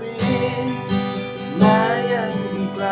วิตมายังอีไกล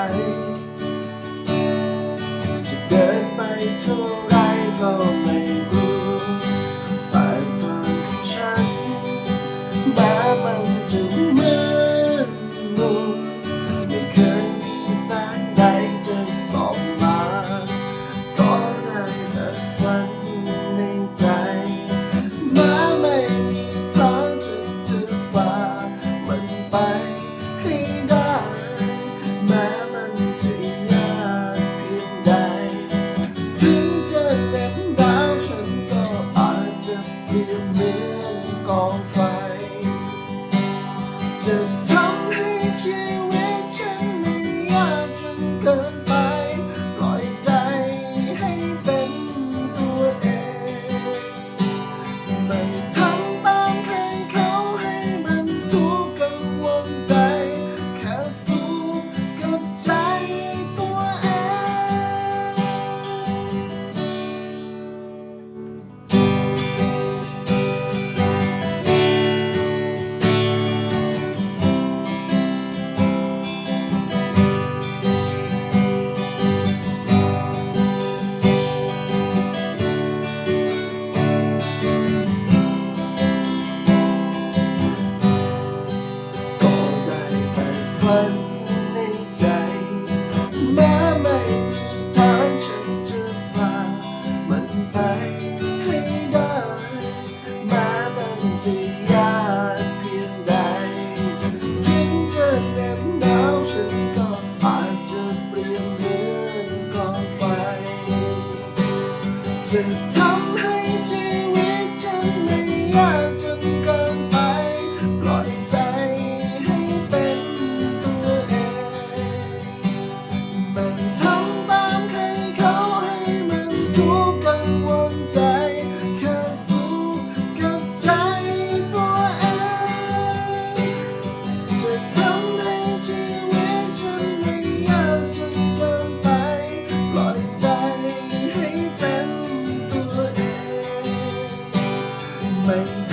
เหมือนกองไฟจะ จะทำให้ชีวิตฉันไม่อยาก também.